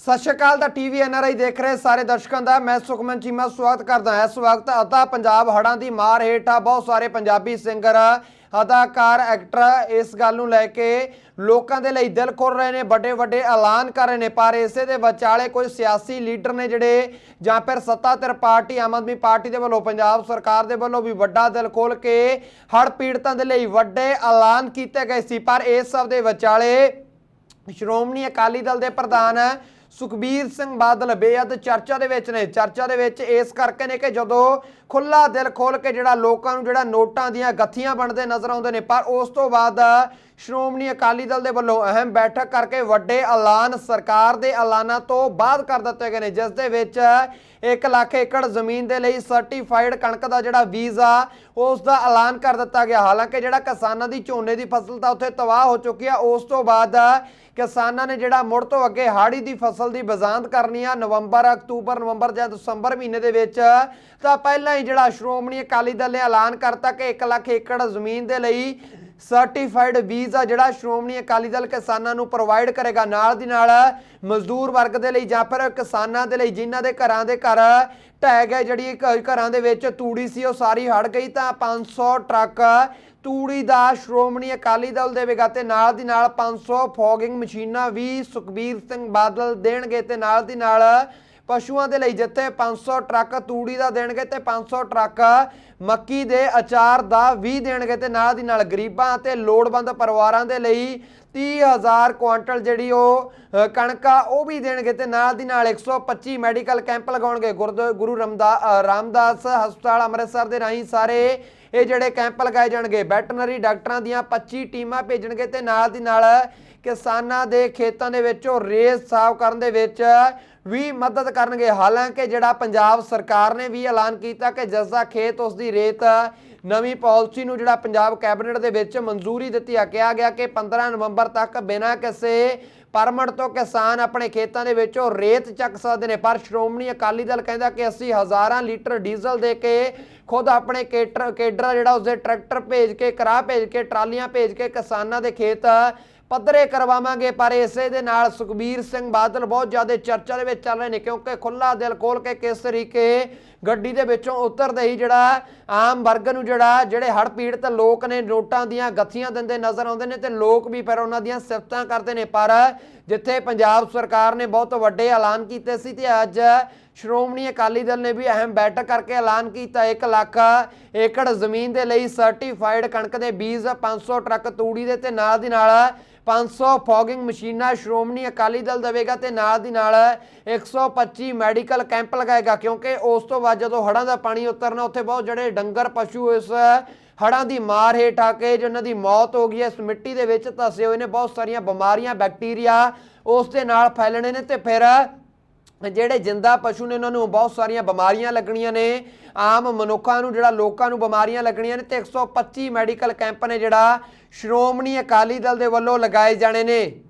ਸਤਿ ਸ਼੍ਰੀ ਅਕਾਲ, ਦਾ TV NRI ਦੇਖ ਰਹੇ ਸਾਰੇ ਦਰਸ਼ਕਾਂ ਦਾ, ਮੈਂ ਸੁਖਮਨ ਚੀਮਾ ਸਵਾਗਤ ਕਰਦਾ ਹਾਂ ਇਸ ਵਕਤ। ਅਤਾ ਪੰਜਾਬ ਹੜ੍ਹਾਂ ਦੀ ਮਾਰ ਹੇਠ ਆ, ਬਹੁਤ ਸਾਰੇ ਪੰਜਾਬੀ ਸਿੰਗਰ ਅਦਾਕਾਰ ਐਕਟਰ ਇਸ ਗੱਲ ਨੂੰ ਲੈ ਕੇ ਲੋਕਾਂ ਦੇ ਲਈ ਦਿਲ ਖੋਲ ਰਹੇ ਨੇ ਵੱਡੇ ਵੱਡੇ ਐਲਾਨ ਕਰ ਰਹੇ ਨੇ, ਪਰ ਇਸੇ ਦੇ ਵਿਚਾਲੇ ਕੋਈ ਸਿਆਸੀ ਲੀਡਰ ਨੇ ਜਿਹੜੇ ਜਾਂ ਫਿਰ ਸੱਤਾਧਰ ਪਾਰਟੀ, ਆਮ ਆਦਮੀ ਪਾਰਟੀ ਦੇ ਵੱਲੋਂ, ਪੰਜਾਬ ਸਰਕਾਰ ਦੇ ਵੱਲੋਂ ਵੀ ਵੱਡਾ ਦਿਲ ਖੋਲ ਕੇ ਹੜ੍ਹ ਪੀੜਤਾਂ ਦੇ ਲਈ ਵੱਡੇ ਐਲਾਨ ਕੀਤੇ ਗਏ ਸੀ। ਪਰ ਇਸ ਸਭ ਦੇ ਵਿਚਾਲੇ ਸ਼੍ਰੋਮਣੀ ਅਕਾਲੀ ਦਲ ਦੇ ਪ੍ਰਧਾਨ ਸੁਖਬੀਰ ਸਿੰਘ ਬਾਦਲ ਬੇਅਦ ਚਰਚਾ ਦੇ ਵਿੱਚ ਨੇ। ਚਰਚਾ ਦੇ ਵਿੱਚ ਇਸ ਕਰਕੇ ਨੇ ਕਿ ਜਦੋਂ ਖੁੱਲਾ ਦਿਲ ਖੋਲ ਕੇ ਜਿਹੜਾ ਲੋਕਾਂ ਨੂੰ ਜਿਹੜਾ ਨੋਟਾਂ ਦੀਆਂ ਗੱਥੀਆਂ ਬਣਦੇ ਨਜ਼ਰ ਆਉਂਦੇ ਨੇ, ਪਰ ਉਸ ਤੋਂ ਬਾਅਦ ਸ਼੍ਰੋਮਣੀ ਅਕਾਲੀ ਦਲ ਦੇ ਵੱਲੋਂ ਅਹਿਮ ਬੈਠਕ ਕਰਕੇ ਵੱਡੇ ਐਲਾਨ ਸਰਕਾਰ ਦੇ ਐਲਾਨਾਂ ਤੋਂ ਬਾਅਦ ਕਰ ਦਿੱਤੇ ਗਏ ਨੇ, ਜਿਸ ਦੇ ਵਿੱਚ 1 ਲੱਖ ਏਕੜ ਜ਼ਮੀਨ ਦੇ ਲਈ ਸਰਟੀਫਾਈਡ ਕਣਕ ਦਾ ਜਿਹੜਾ ਵੀਜ਼ਾ, ਉਸ ਦਾ ਐਲਾਨ ਕਰ ਦਿੱਤਾ ਗਿਆ। ਹਾਲਾਂਕਿ ਜਿਹੜਾ ਕਿਸਾਨਾਂ ਦੀ ਝੋਨੇ ਦੀ ਫਸਲ ਤਾਂ ਉੱਥੇ ਤਬਾਹ ਹੋ ਚੁੱਕੀ ਆ, ਉਸ ਤੋਂ ਬਾਅਦ ਕਿਸਾਨਾਂ ਨੇ ਜਿਹੜਾ ਮੁੜ ਤੋਂ ਅੱਗੇ ਹਾੜੀ ਦੀ ਫਸਲ ਦੀ ਬਜ਼ਾਂਦ ਕਰਨੀ ਆ, ਨਵੰਬਰ, ਅਕਤੂਬਰ, ਨਵੰਬਰ ਜਾਂ ਦਸੰਬਰ ਮਹੀਨੇ ਦੇ ਵਿੱਚ, ਤਾਂ ਪਹਿਲਾਂ ਹੀ ਜਿਹੜਾ ਸ਼੍ਰੋਮਣੀ ਅਕਾਲੀ ਦਲ ਨੇ ਐਲਾਨ ਕਰਤਾ ਕਿ 1 ਲੱਖ ਏਕੜ ਜ਼ਮੀਨ ਦੇ ਲਈ ਸਰਟੀਫਾਈਡ ਵੀਜ਼ਾ ਜਿਹੜਾ ਸ਼੍ਰੋਮਣੀ ਅਕਾਲੀ ਦਲ ਕਿਸਾਨਾਂ ਨੂੰ ਪ੍ਰੋਵਾਈਡ ਕਰੇਗਾ ਨਾਲ ਦੀ ਨਾਲ ਮਜ਼ਦੂਰ ਵਰਗ ਦੇ ਲਈ ਜਾਂ ਫਿਰ ਕਿਸਾਨਾਂ ਦੇ ਲਈ ਜਿਨ੍ਹਾਂ ਦੇ ਘਰਾਂ ਦੇ ਘਰ ਢਹਿ ਗਏ, ਜਿਹੜੀ ਘ- ਘਰਾਂ ਦੇ ਵਿੱਚ ਤੂੜੀ ਸੀ, ਉਹ ਸਾਰੀ ਹੜ ਗਈ ਤਾਂ 500 ਟਰੱਕ ਤੂੜੀ ਦਾ ਸ਼੍ਰੋਮਣੀ ਅਕਾਲੀ ਦਲ ਦੇਵੇਗਾ ਤੇ ਨਾਲ ਦੀ ਨਾਲ 500 ਫੋਗਿੰਗ ਮਸ਼ੀਨਾਂ ਵੀ ਸੁਖਬੀਰ ਸਿੰਘ ਬਾਦਲ ਦੇਣਗੇ ਤੇ ਨਾਲ ਦੀ ਨਾਲ ਪਸ਼ੂਆਂ ਦੇ ਲਈ ਜਿੱਥੇ 500 ਟਰੱਕ ਤੂੜੀ ਦਾ ਦੇਣਗੇ ਤੇ 500 ਟਰੱਕ ਮੱਕੀ ਦੇ ਅਚਾਰ ਦਾ ਵੀ ਦੇਣਗੇ ਤੇ ਨਾਲ ਦੀ ਨਾਲ ਗਰੀਬਾਂ ਅਤੇ ਲੋੜਵੰਦ ਪਰਿਵਾਰਾਂ ਦੇ ਲਈ 30000 ਕੁਆਂਟਲ ਜਿਹੜੀ ਉਹ ਅ, ਕਣਕ ਆ ਉਹ ਵੀ ਦੇਣਗੇ ਤੇ ਨਾਲ ਦੀ ਨਾਲ 125 ਮੈਡੀਕਲ ਕੈਂਪ ਲਗਾਉਣਗੇ। ਗੁਰਦ- ਗੁਰੂ ਰਮਦਾ- ਰਾਮਦਾਸ ਹਸਪਤਾਲ ਅੰਮ੍ਰਿਤਸਰ ਦੇ ਰਾਹੀਂ ਸਾਰੇ ਇਹ ਜਿਹੜੇ ਕੈਂਪ ਲਗਾਏ ਜਾਣਗੇ। ਵੈਟਰਨਰੀ ਡਾਕਟਰਾਂ ਦੀਆਂ 25 ਟੀਮਾਂ ਭੇਜਣਗੇ ਤੇ ਨਾਲ ਦੀ ਨਾਲ ਕਿਸਾਨਾਂ ਦੇ ਖੇਤਾਂ ਦੇ ਵਿੱਚ ਉਹ ਰੇਸ ਸਾਫ਼ ਕਰਨ ਦੇ ਵਿੱਚ ਵੀ ਮਦਦ ਕਰਨਗੇ। ਹਾਲਾਂਕਿ ਜਿਹੜਾ ਪੰਜਾਬ ਸਰਕਾਰ ਨੇ ਵੀ ਐਲਾਨ ਕੀਤਾ ਕਿ ਜਿਸ ਦਾ ਖੇਤ ਉਸ ਦੀ ਰੇਤ ਨਵੀਂ ਪਾਲਿਸੀ ਨੂੰ ਜਿਹੜਾ ਪੰਜਾਬ ਕੈਬਨਿਟ ਦੇ ਵਿੱਚ ਮਨਜ਼ੂਰੀ ਦਿੱਤੀ ਆ, ਕਿਹਾ ਗਿਆ ਕਿ 15 ਨਵੰਬਰ ਤੱਕ ਬਿਨਾਂ ਕਿਸੇ ਪਰਮਿਟ ਤੋਂ ਕਿਸਾਨ ਆਪਣੇ ਖੇਤਾਂ ਦੇ ਵਿੱਚੋਂ ਰੇਤ ਚੱਕ ਸਕਦੇ ਨੇ। ਪਰ ਸ਼੍ਰੋਮਣੀ ਅਕਾਲੀ ਦਲ ਕਹਿੰਦਾ ਕਿ ਅਸੀਂ ਹਜ਼ਾਰਾਂ ਲੀਟਰ ਡੀਜ਼ਲ ਦੇ ਕੇ ਖੁਦ ਆਪਣੇ ਕੇਟਰ, ਕੇਡਰ ਜਿਹੜਾ ਉਸਦੇ ਟਰੈਕਟਰ ਭੇਜ ਕੇ, ਕਰਾਹ ਭੇਜ ਕੇ, ਟਰਾਲੀਆਂ ਭੇਜ ਕੇ ਕਿਸਾਨਾਂ ਦੇ ਖੇਤ ਪੱਧਰੇ ਕਰਵਾਵਾਂਗੇ, ਪਰ ਇਸੇ ਦੇ ਨਾਲ ਸੁਖਬੀਰ ਸਿੰਘ ਬਾਦਲ ਬਹੁਤ ਜ਼ਿਆਦਾ ਚਰਚਾ ਦੇ ਵਿੱਚ ਚੱਲ ਰਹੇ ਨੇ, ਕਿਉਂਕਿ ਖੁੱਲਾ ਦਿਲ ਖੋਲ ਕੇ ਕਿਸ ਤਰੀਕੇ ਗੱਡੀ ਦੇ ਵਿੱਚੋਂ ਉਤਰਦੇ ਹੀ ਜਿਹੜਾ ਆਮ ਵਰਗ ਨੂੰ ਜਿਹੜਾ, ਜਿਹੜੇ ਹੜ ਪੀੜਤ ਲੋਕ ਨੇ, ਨੋਟਾਂ ਦੀਆਂ ਗੱਥੀਆਂ ਦਿੰਦੇ ਨਜ਼ਰ ਆਉਂਦੇ ਨੇ ਤੇ ਲੋਕ ਵੀ ਫਿਰ ਉਹਨਾਂ ਦੀਆਂ ਸਿਫਤਾਂ ਕਰਦੇ ਨੇ। ਪਰ ਜਿੱਥੇ ਪੰਜਾਬ ਸਰਕਾਰ ਨੇ ਬਹੁਤ ਵੱਡੇ ਐਲਾਨ ਕੀਤੇ ਸੀ ਤੇ ਅੱਜ ਸ਼੍ਰੋਮਣੀ ਅਕਾਲੀ ਦਲ ਨੇ ਵੀ ਅਹਿਮ ਬੈਠਕ ਕਰਕੇ ਐਲਾਨ ਕੀਤਾ। 1 ਲੱਖ ਏਕੜ ਜ਼ਮੀਨ ਦੇ ਲਈ ਸਰਟੀਫਾਈਡ ਕਣਕ ਦੇ ਬੀਜ 500 ਟਰੱਕ ਤੂੜੀ ਦੇ ਤੇ ਨਾਲ ਦੀ ਨਾਲ 500 ਫੋਗਿੰਗ ਮਸ਼ੀਨਾਂ ਸ਼੍ਰੋਮਣੀ ਅਕਾਲੀ ਦਲ ਦੇਵੇਗਾ ਤੇ ਨਾਲ ਦੀ ਨਾਲ 125 ਮੈਡੀਕਲ ਕੈਂਪ ਲਗਾਏਗਾ, ਕਿਉਂਕਿ ਉਸ ਤੋਂ ਬਾਅਦ ਜਦੋਂ ਹੜ੍ਹਾਂ ਦਾ ਪਾਣੀ ਉਤਰਨਾ, ਉੱਥੇ ਬਹੁਤ ਜਿਹੜੇ ਡੰਗਰ ਪਸ਼ੂ ਇਸ ਹੜ੍ਹਾਂ ਦੀ ਮਾਰ ਹੇਠ ਆ ਕੇ ਜਿਨ੍ਹਾਂ ਦੀ ਮੌਤ ਹੋ ਗਈ ਹੈ, ਇਸ ਮਿੱਟੀ ਦੇ ਵਿੱਚ ਧਸੇ ਹੋਏ ਨੇ, ਬਹੁਤ ਸਾਰੀਆਂ ਬਿਮਾਰੀਆਂ, ਬੈਕਟੀਰੀਆ ਉਸ ਦੇ ਨਾਲ ਫੈਲਣੇ ਨੇ ਤੇ ਫਿਰ ਜਿਹੜੇ ਜਿੰਦਾ ਪਸ਼ੂ ਨੇ, ਉਹਨਾਂ ਨੂੰ ਬਹੁਤ ਸਾਰੀਆਂ ਬਿਮਾਰੀਆਂ ਲੱਗਣੀਆਂ ਨੇ। ਆਮ ਮਨੁੱਖਾਂ ਨੂੰ, ਜਿਹੜਾ ਲੋਕਾਂ ਨੂੰ ਬਿਮਾਰੀਆਂ ਲੱਗਣੀਆਂ ਨੇ, ਤੇ 125 ਮੈਡੀਕਲ ਕੈਂਪ ਨੇ ਜਿਹੜਾ ਸ਼੍ਰੋਮਣੀ ਅਕਾਲੀ ਦਲ ਦੇ ਵੱਲੋਂ ਲਗਾਏ ਜਾਣੇ ਨੇ।